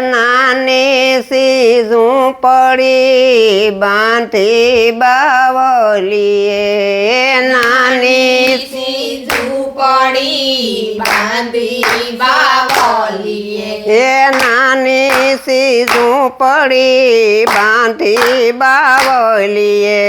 નાની સીઝું પડી બાંધી બાવલીએ. નાની ઝૂંપડી બાંધી બાવલીએ એ નાની સીઝું પડી બાંધી બાવલીએ.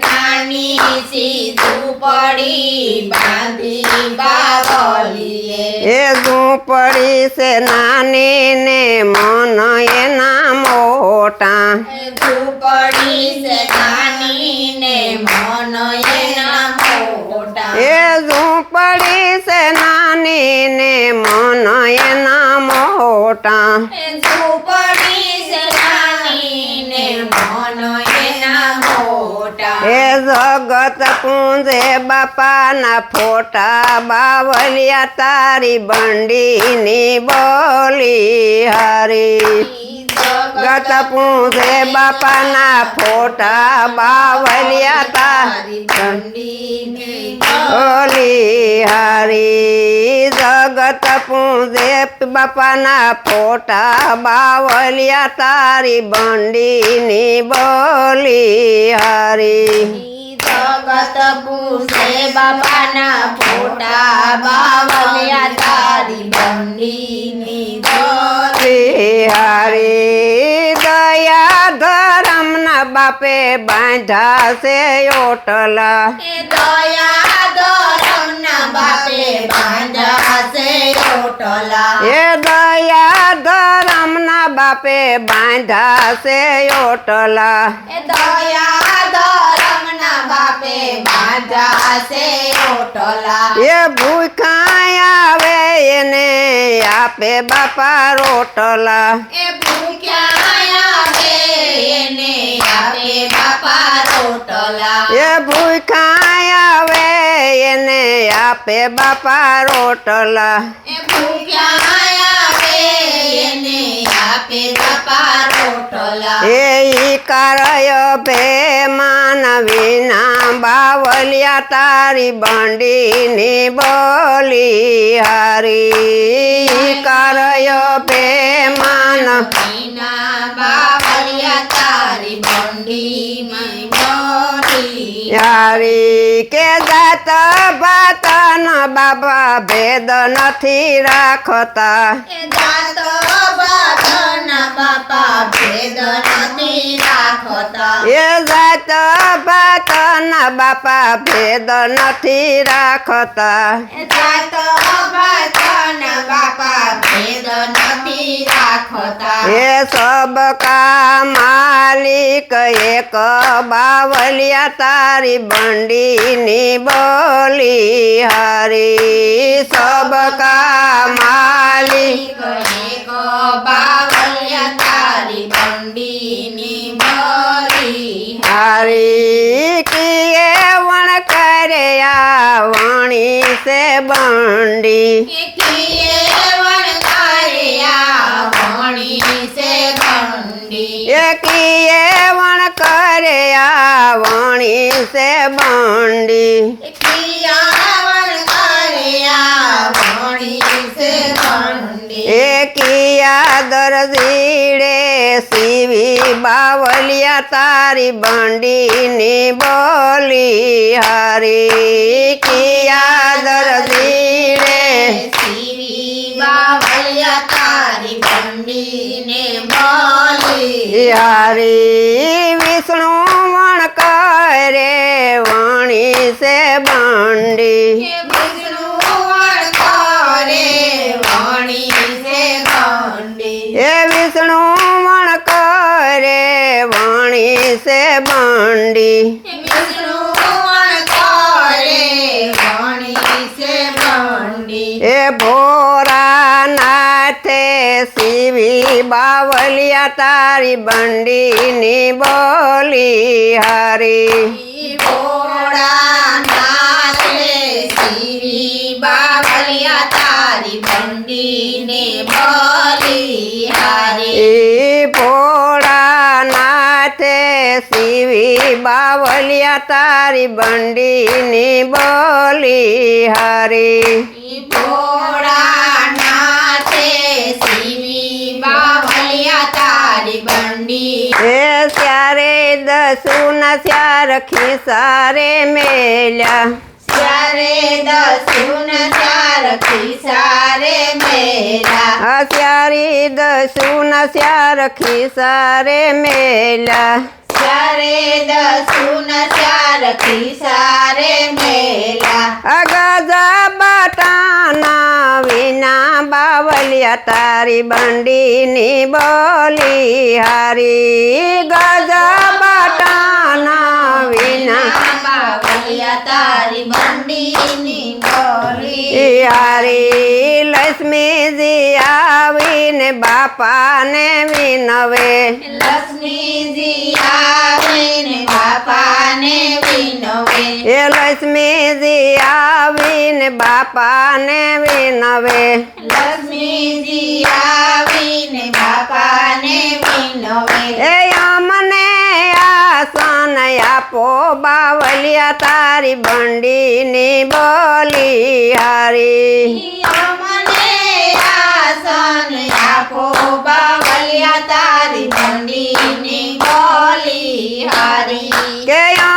નાની સી ઝૂંપડી બાંધી બાવલીએ. એ ઝૂંપડી છે નાની ને મન એના મોટા? ઝૂંપડી છે નાની ને મન એના નાની ને મન એના મોટા. ઝૂંપડી છે ને મન એ જગત પૂંજે બાપાના ફોટા બાવલિયા તારી બંડીની બોલી હારી. ગત પૂંજે બાપાના ફોટા બાવલિયા તારી બંડીની બોલી હારી. જગત પૂજે બાપાના ફોટા બાવલિયા તારી બંડીની બોલી હારી. જગત પૂછે બાપાના ફોટા બાવલિયા તારી બંડીની બોલી બોલી હારી દયા ધરમના બાપે બાંધા છે ઓટલા એ દયા ધરમના બાપે બાંધા છે ઓટલા એ દયા ધરમના બાપે બાંધા છે ઓટલા એ દયા ધરમના બાપે બાંધા છે ઓટલા એ ભૂખાય આવે એને આપે બાપા રોટલા. એ ભૂખ્યા આવે એને આપે બાપા રોટલા. એ ભૂખાય આવે એને આપે બાપા રોટલા. એ ભૂખ્યા આવે એ કારય ભે માનવીના બાવલિયા તારી બંડીની બોલી હરી કારય ભે માન યારી કે ન બાબા ભેદ નથી રાખતા. બાધના બાપા ભેદ નથી રાખતા. એ જાત ભાત ન બાપા ભેદ નથી રાખતા. જાતો બાધના બાપા ભેદ નથી રાખતા. એ સબ કા માલિક એક બાવલિયા તારી બંડીની બોલી હરી. સબ કા માલિક એક બાવળિયા તારી બંડીની બોલી હારી કિએ વણ કર્યા વણી સે બંડી. એકીએ વણકાર્યા વણી છે ગંડી એકીએ વણ કર્યા વણી સે બંડી. વણકાર્યા વણી છે ગંડી એકિયા ઝીડે સીવી બાવલિયા તારી બંડીની બોલી હારી. કિયા સીવી તારી બંડીને બોલી હારી. વિષ્ણુ વણ કરે વણી સે બંડી. વિષ્ણુ વણી છે ગંડી વિષ્ણુ વણ કરે વણી સે બંડી. એ ભોરા સીવી બાવલિયા તારી બંડીની બોલી હારી. તારી બંડીને બોલી હારી. સીવી બાવલિયા તારી બંડીની બોલી હારી. ત્યારે દસુના ચાર ખિસારે મેલ્યા. ત્યારે દસુન ચાર ખિસારે મેલા હસ્યારી દસુના ચાર ખિસારે મેલ્યા. ત્યારે દસુન ચાર ખિસારે મેલા અગજા બટાના વિના બાવલિયા તારી બંડીની બોલી હારી. ગજા બટાના વિના બાવલિયા તારી બંડીની બોલી હારી. લક્ષ્મીજી આવીને બાપાને વિનવે. લક્ષ્મીજી આવીને બાપાને વિનવે. એ લક્ષ્મીજી આવીને બાપાને વિનવે. લક્ષ્મીજી આવીને બાપાને વિનવે. એ અમને આસન આપો બાવલિયા તારી બંડીની બોલી હારી. અમને આસન આપો બાવલિયા તારી બંડીની બોલી હારી. કે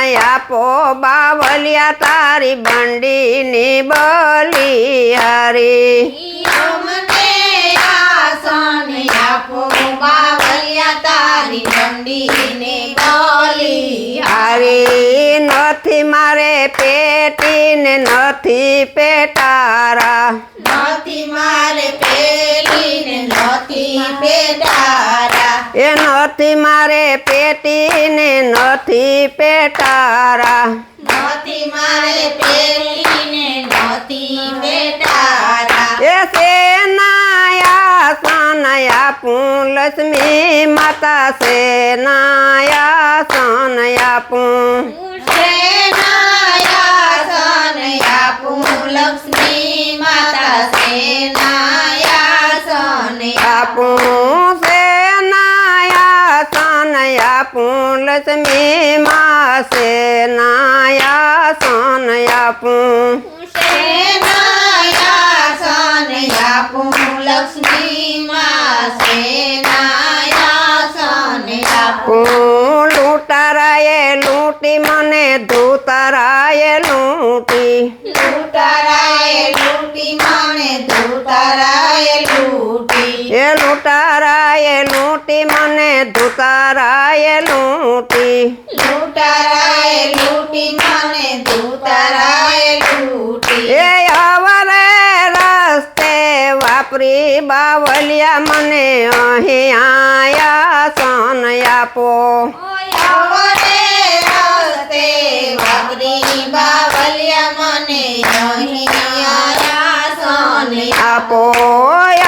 આપો બાવલિયા તારી બંડીની બોલી હારી. આપો બાવલિયા તારી બંડીની બોલી હારી નથી મારે પેટીને નથી પેટારા. નથી મારે પેલીને નથી પેટારા. એ નથી મારે પેટીને નથી પેટારા. નથી મારે પેલીને નથી પેટારા. એ સેનાયા સનયાપું લક્ષ્મી માતા સેનાયા સનયાપું સેનાયાસન આપું લક્ષ્મી માતા સેનાયાસન આપું સેનાયા સનયાપું લક્ષ્મી મા સેનાયા સનયાપું સેનાયાસન આપું લક્ષ્મી માં સેનાયાસન આપું હું લૂંટારાએ લૂંટી મને ધૂતારાએ લૂંટી. લૂંટારાએ લૂંટી મને ધૂતારાએ લૂંટી. એ લૂંટારાએ લૂંટી મને ધૂતારાએ લૂંટી. લૂંટારાએ લૂંટી મને ધૂતારાએ લૂંટી. એ આવરે રસ્તે વાપરી બાવલિયા મને અહીં આયા સન આપો અવરે રસ્તે વાપરી બાવલિયા મને અહીં આયા આપો.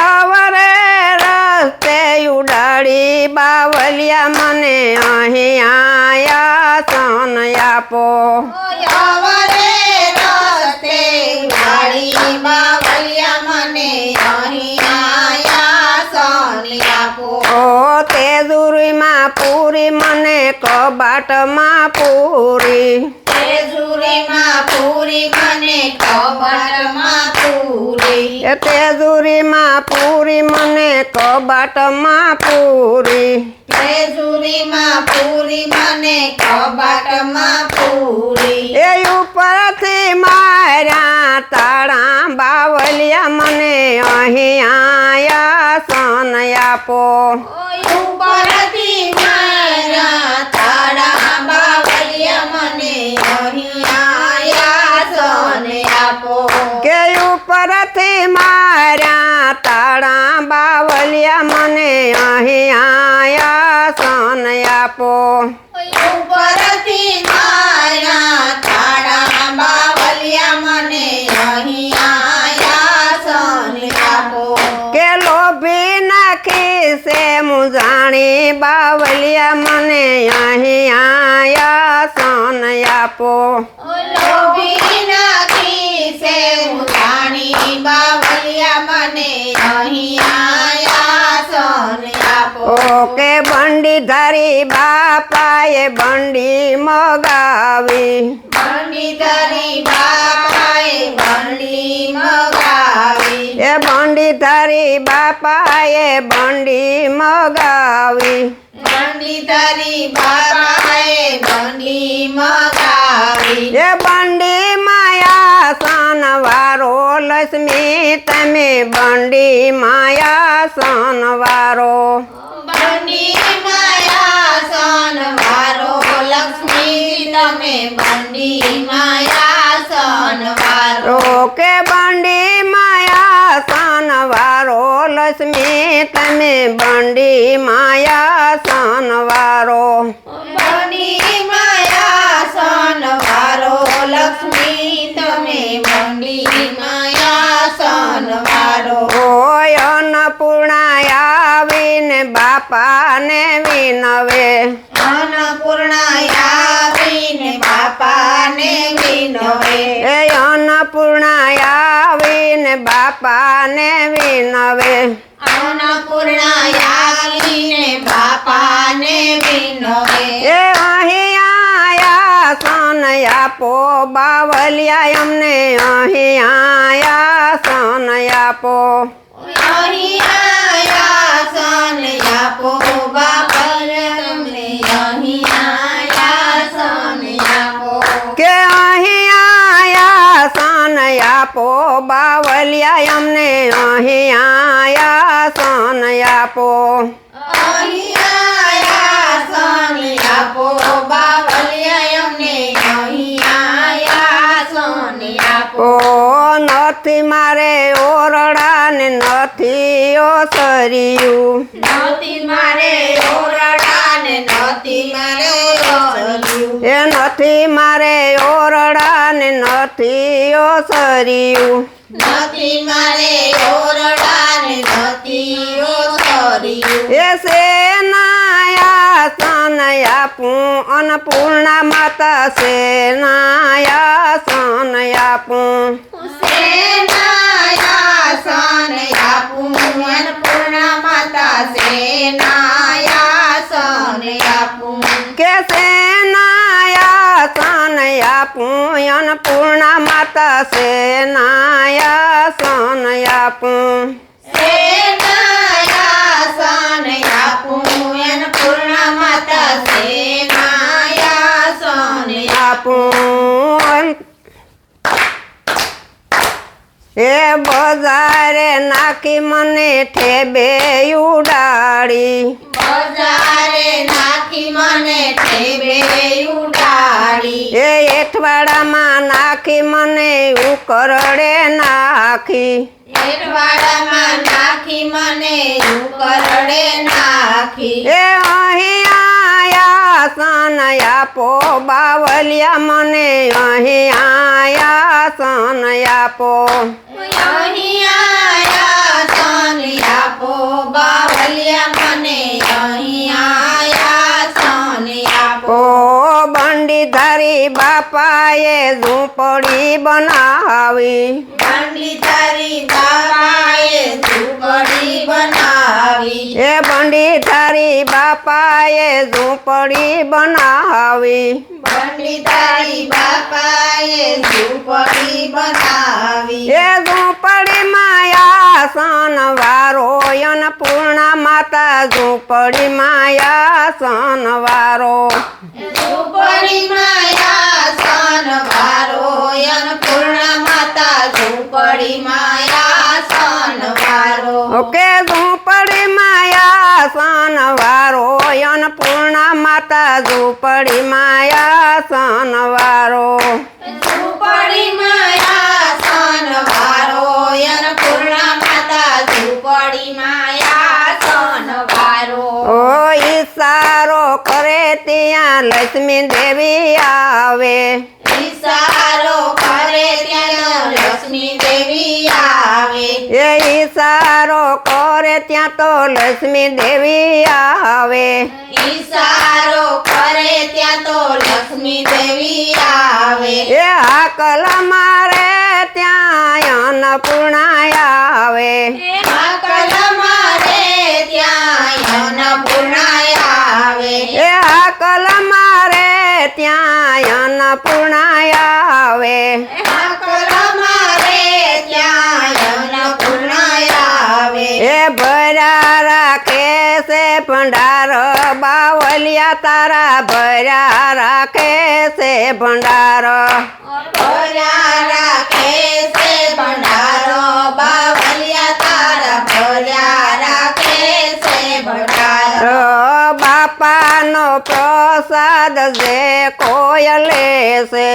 અવરે રસ્તે ઉડાડી બાવલિયા મને અહીં આયા સન આપો. ઓ તેજુરીમાં પૂરી મને કબાટમાં પૂરી. પૂરી મને કબાટમાં પૂરી તેજુરીમાં પૂરી મને કબાટમાં પૂરી. તેજુરીમાં પૂરી મને કબાટમાં પૂરી. એ ઉપરથી માર્યા તાળા બાવલિયા મને અહીં આયા સન આપો. ઉપરથી મારા બાવલિયા મને અહીં આયા સન આપો. ઉપરથી મારા તારા બાવલિયા મને અહીં આયા સોને આપો. કે લોભી નાખી મુજાણી બાવલિયા મને અહીં આયા સન આપો. લોભી નાખી બાવલિયા મને અહીં આયા સોને આપો ઓ બંડી ધારી બાપાએ બંડી મગાવી. બંડી ધરી બાપાએ બંડી મગાવી. એ બંડી ધારી બાપાએ બંડી મગાવી. બંડી ધરી બાપાએ બંડી મગાવી. એ બંડી માયા સનવારો લક્ષ્મી તમે બંડી માયા સનવારો. બંડી માયા સનવારો લક્ષ્મી, તમે બંડી માયા સનવારો રોકે બંડી માયા સનવારો લક્ષ્મી, તમે બંડી માયા સનવારો બાપાને વિનવે. અન્નપૂર્ણા આવીને બાપાને વિનવે. એ અન્નપૂર્ણા આવીને બાપાને વિનવે. અન્નપૂર્ણા આવીને બાપાને વિનવે. એ અહીં આયા સન આપો બાવલિયા અમને અહીં આયા સન આપો. અહીં આયા આપો બાપર તમને અહીં આયા સન આપો. કે અહીં આયા સન આપો. બાવલિયા અમને અહીં આયા સન આપો. અહીં આયા સન આપો. બાવલિયા અમને અહીં આયા સન આપો. નથી મારે ઓરડા ને નથી ઓસરિયું નથી મારે ઓરડાને નથી મારે ઓસરિયું. એ નથી મારે ઓરડાને નથી ઓસરિયું. નથી મારે ઓરડાને નથી ઓસરિયું. એ સેનાયા સન અન્નપૂર્ણા માતા સેનાયા સન આપું સેનાયા સન આપું અન્નપૂર્ણા માતા સેનાયા સન આપું? કે સેનાયા સન આપું? અન્નપૂર્ણા માતા સેનાયા સન આપું? સેનાયા સન આપું? અન્નપૂર્ણા માતા સેનાયા સન આપું? એ બજારે નાખી મને ઠેબે ઉડાડી. બજારે નાખી મને ઠેબે ઉડાડી. એ એઠવાડામાં નાખી મને ઉકરડે નાખી. એઠવાડામાં નાખી મને ઉકરડે નાખી. એ અહીં આયા સન આપો બાવલિયા મને અહીં આયા સન આપો અહીં આયા સન આપો બાવલિયા મને અહીં આયા સન આપો ઓ બંડી ધારી બાપાએ ઝૂંપડી બનાવી. બંડી તારી બાપાએ ઝૂંપડી બનાવી. એ બંડી તારી બાપાએ ઝૂંપડી બનાવી. બંડી તારી બાપાએ ઝૂંપડી બનાવી. એ ઝૂંપડી માયા સન વારો અન્નપૂર્ણા માતા ઝૂંપડી માયા સન વારો. ઝૂંપડી માયા સન વારો અન્નપૂર્ણ માતા ઝૂંપડી માયા સન વારો. ઓકે ઝૂંપડી માયા સન વારો અન્નપૂર્ણ માતા ઝૂંપડી માયા સન વારો. ઝૂંપડી માયા સન વારો અન્નપૂર્ણ માતા ઝૂંપડી માયા. ત્યાં લક્ષ્મી દેવી આવે. ઈશારો કરે ત્યાં લક્ષ્મી દેવી આવે. એ ઈશારો કરે ત્યાં તો લક્ષ્મી દેવી આવે. ઈશારો કરે ત્યાં તો લક્ષ્મી દેવી આવે. એ હાકલ મારે ત્યાં અન્નપૂર્ણા આવે. આકલ મારે ત્યાં ત્યાં અન્નપૂર્ણ આવે. એ ભર્યા રાખે છે ભંડાર બાવલિયા તારા ભર્યા રાખે છે ભંડાર. ભર્યા રાખે છે ભંડારો બાવલિયા તારા ભર્યા રાખે છે ભંડારો બાપાનો પ્રસાદ જે કોય લેશે.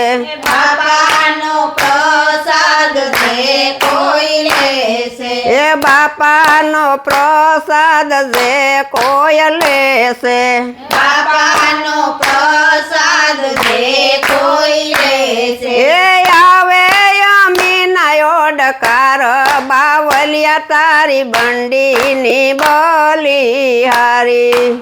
બાબાનો પ્રસાદ જે કોઈ લેશે. એ બાપાનો પ્રસાદ જે કોય લેશે. બાપાનો પ્રસાદ જે કોઈ લેશે. એ આવે ઓડકાર બાવલિયા તારી બંડીની બોલી હારી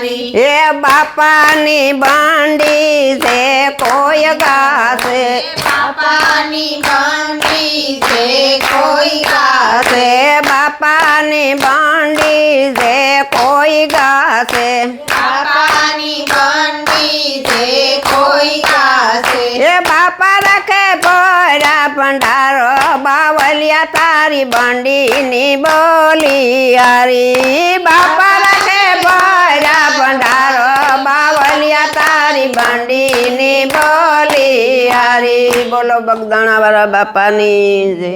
બલિહારી એ બાપાની બાંડી છે કોઈ ગાશે. બાપાની બાંડી છે કોઈ ગાશે. બાપાની બાંડી છે કોઈ ગાશે. બાપાની બાંડી છે કોઈ ગાશે. એ બાપા રાખે ભરા ભંડારો, બાવલિયા તારી બંડીની બોલી હારી. બાપા રાખે ભરા ભંડારો, બાવલિયા તારી બંડીની બોલી હારી. બોલો બગદાણા વાળા બાપાની જય.